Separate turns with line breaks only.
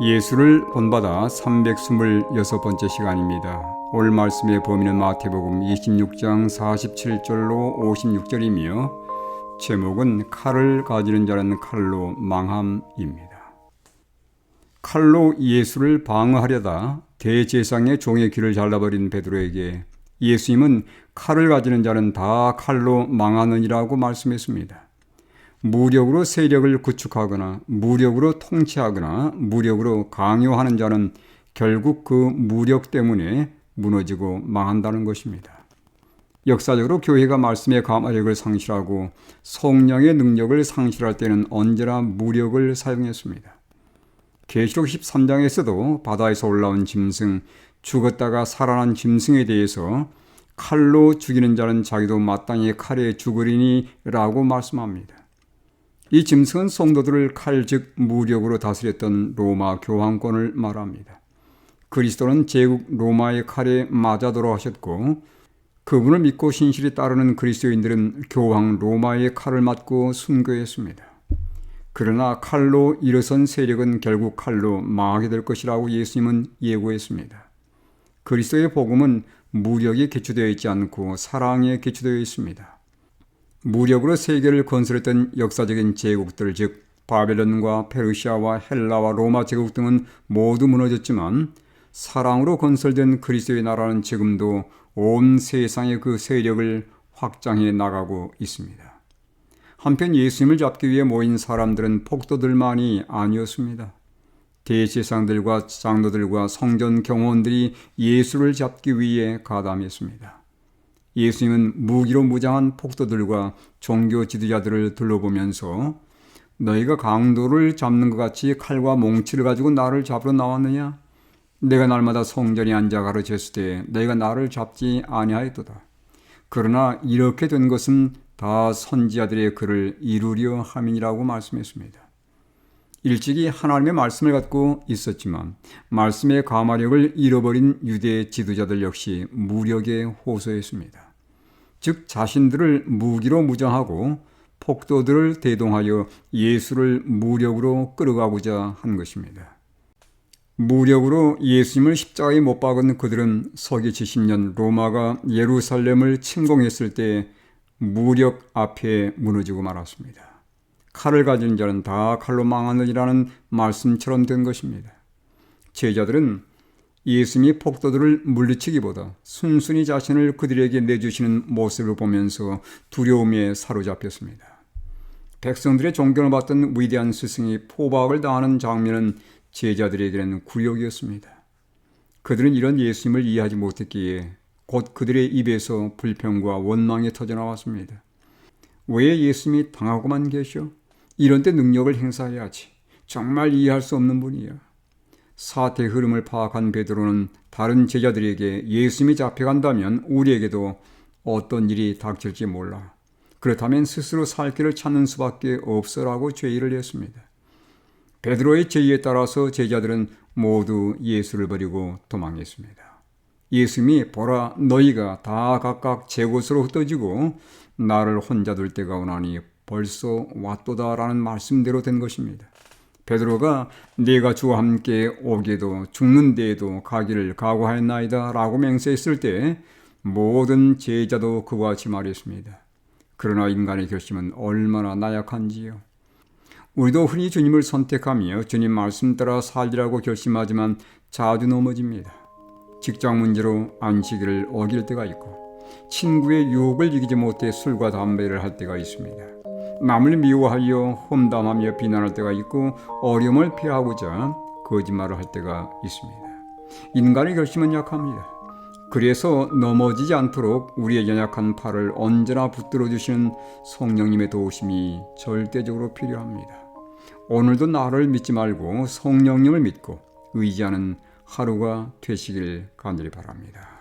예수를 본받아 326번째 시간입니다. 오늘 말씀의 범위는 마태복음 26장 47절로 56절이며 제목은 칼을 가지는 자는 칼로 망함입니다. 칼로 예수를 방어하려다 대제상의 종의 귀를 잘라버린 베드로에게 예수님은 칼을 가지는 자는 다 칼로 망하느니라고 말씀했습니다. 무력으로 세력을 구축하거나 무력으로 통치하거나 무력으로 강요하는 자는 결국 그 무력 때문에 무너지고 망한다는 것입니다. 역사적으로 교회가 말씀의 감화력을 상실하고 성령의 능력을 상실할 때는 언제나 무력을 사용했습니다. 계시록 13장에서도 바다에서 올라온 짐승, 죽었다가 살아난 짐승에 대해서 칼로 죽이는 자는 자기도 마땅히 칼에 죽으리니라고 말씀합니다. 이 짐승은 성도들을 칼 즉 무력으로 다스렸던 로마 교황권을 말합니다. 그리스도는 제국 로마의 칼에 맞아 돌아가셨고 그분을 믿고 신실히 따르는 그리스도인들은 교황 로마의 칼을 맞고 순교했습니다. 그러나 칼로 일어선 세력은 결국 칼로 망하게 될 것이라고 예수님은 예고했습니다. 그리스도의 복음은 무력에 기초되어 있지 않고 사랑에 기초되어 있습니다. 무력으로 세계를 건설했던 역사적인 제국들 즉 바벨론과 페르시아와 헬라와 로마 제국 등은 모두 무너졌지만 사랑으로 건설된 그리스도의 나라는 지금도 온 세상의 그 세력을 확장해 나가고 있습니다. 한편 예수님을 잡기 위해 모인 사람들은 폭도들만이 아니었습니다. 대제상들과 장로들과 성전 경호원들이 예수를 잡기 위해 가담했습니다. 예수님은 무기로 무장한 폭도들과 종교 지도자들을 둘러보면서 너희가 강도를 잡는 것 같이 칼과 몽치를 가지고 나를 잡으러 나왔느냐? 내가 날마다 성전에 앉아 가르쳤을 때 너희가 나를 잡지 아니하였도다. 그러나 이렇게 된 것은 다 선지자들의 글을 이루려 함이라고 말씀했습니다. 일찍이 하나님의 말씀을 갖고 있었지만 말씀의 가마력을 잃어버린 유대 지도자들 역시 무력에 호소했습니다. 즉 자신들을 무기로 무장하고 폭도들을 대동하여 예수를 무력으로 끌어가고자 한 것입니다. 무력으로 예수님을 십자가에 못 박은 그들은 서기 70년 로마가 예루살렘을 침공했을 때 무력 앞에 무너지고 말았습니다. 칼을 가진 자는 다 칼로 망하느니라는 말씀처럼 된 것입니다. 제자들은 예수님이 폭도들을 물리치기보다 순순히 자신을 그들에게 내주시는 모습을 보면서 두려움에 사로잡혔습니다. 백성들의 존경을 받던 위대한 스승이 포박을 당하는 장면은 제자들에게는 굴욕이었습니다. 그들은 이런 예수님을 이해하지 못했기에 곧 그들의 입에서 불평과 원망이 터져나왔습니다. 왜 예수님이 당하고만 계셔? 이런 때 능력을 행사해야지. 정말 이해할 수 없는 분이야. 사태 흐름을 파악한 베드로는 다른 제자들에게 예수님이 잡혀간다면 우리에게도 어떤 일이 닥칠지 몰라. 그렇다면 스스로 살 길을 찾는 수밖에 없어라고 제의를 했습니다. 베드로의 제의에 따라서 제자들은 모두 예수를 버리고 도망했습니다. 예수님이 보라 너희가 다 각각 제 곳으로 흩어지고 나를 혼자 둘 때가 오나니 벌써 왔도다라는 말씀대로 된 것입니다. 베드로가 네가 주와 함께 오게도 죽는 데에도 가기를 각오하였나이다 라고 맹세했을 때 모든 제자도 그와 같이 말했습니다. 그러나 인간의 결심은 얼마나 나약한지요. 우리도 흔히 주님을 선택하며 주님 말씀 따라 살리라고 결심하지만 자주 넘어집니다. 직장 문제로 안식일을 어길 때가 있고 친구의 유혹을 이기지 못해 술과 담배를 할 때가 있습니다. 남을 미워하여 험담하며 비난할 때가 있고 어려움을 피하고자 거짓말을 할 때가 있습니다. 인간의 결심은 약합니다. 그래서 넘어지지 않도록 우리의 연약한 팔을 언제나 붙들어 주시는 성령님의 도우심이 절대적으로 필요합니다. 오늘도 나를 믿지 말고 성령님을 믿고 의지하는 하루가 되시길 간절히 바랍니다.